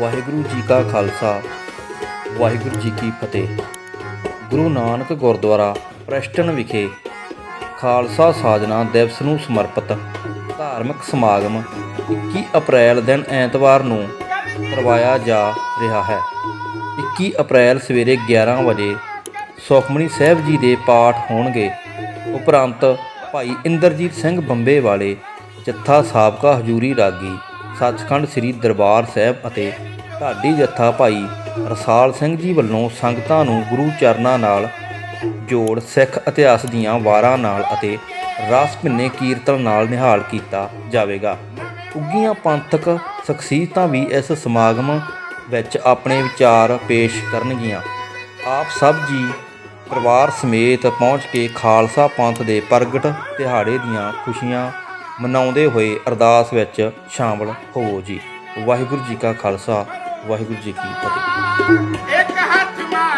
ਵਾਹਿਗੁਰੂ ਜੀ ਕਾ ਖਾਲਸਾ, ਵਾਹਿਗੁਰੂ ਜੀ ਕੀ ਫਤਿਹ। ਗੁਰੂ ਨਾਨਕ ਗੁਰਦੁਆਰਾ ਪ੍ਰੈਸਟਨ ਵਿਖੇ ਖਾਲਸਾ ਸਾਜਨਾ ਦਿਵਸ ਨੂੰ ਸਮਰਪਿਤ ਧਾਰਮਿਕ ਸਮਾਗਮ 21 ਅਪ੍ਰੈਲ ਦਿਨ ਐਤਵਾਰ ਨੂੰ ਕਰਵਾਇਆ ਜਾ ਰਿਹਾ ਹੈ। 21 ਅਪ੍ਰੈਲ ਸਵੇਰੇ 11 ਵਜੇ ਸੁਖਮਨੀ ਸਾਹਿਬ ਜੀ ਦੇ ਪਾਠ ਹੋਣਗੇ। ਉਪਰੰਤ ਭਾਈ ਇੰਦਰਜੀਤ ਸਿੰਘ ਬੰਬੇ ਵਾਲੇ ਜੱਥਾ ਸਾਬਕਾ ਹਜੂਰੀ ਰਾਗੀ ਸੱਚਖੰਡ ਸ੍ਰੀ ਦਰਬਾਰ ਸਾਹਿਬ ਅਤੇ ਢਾਡੀ ਜੱਥਾ ਭਾਈ ਰਸਾਲ ਸਿੰਘ ਜੀ ਵੱਲੋਂ ਸੰਗਤਾਂ ਨੂੰ ਗੁਰੂ ਚਰਨਾਂ ਨਾਲ ਜੋੜ ਸਿੱਖ ਇਤਿਹਾਸ ਦੀਆਂ ਵਾਰਾਂ ਨਾਲ ਅਤੇ ਰਸ ਭਿੰਨੇ ਕੀਰਤਨ ਨਾਲ ਨਿਹਾਲ ਕੀਤਾ ਜਾਵੇਗਾ। ਉੱਗੀਆਂ ਪੰਥਕ ਸ਼ਖਸੀਅਤਾਂ ਵੀ ਇਸ ਸਮਾਗਮ ਵਿੱਚ ਆਪਣੇ ਵਿਚਾਰ ਪੇਸ਼ ਕਰਨਗੀਆਂ। ਆਪ ਸਭ ਜੀ ਪਰਿਵਾਰ ਸਮੇਤ ਪਹੁੰਚ ਕੇ ਖਾਲਸਾ ਪੰਥ ਦੇ ਪ੍ਰਗਟ ਦਿਹਾੜੇ ਦੀਆਂ ਖੁਸ਼ੀਆਂ ਮਨਾਉਂਦੇ ਹੋਏ ਅਰਦਾਸ ਵਿੱਚ ਸ਼ਾਮਲ ਹੋਵੋ ਜੀ। ਵਾਹਿਗੁਰੂ ਜੀ ਕਾ ਖਾਲਸਾ, ਵਾਹਿਗੁਰੂ ਜੀ ਕੀ ਫਤਿਹ। ਇੱਕ ਹੱਥ ਮਾਲਾ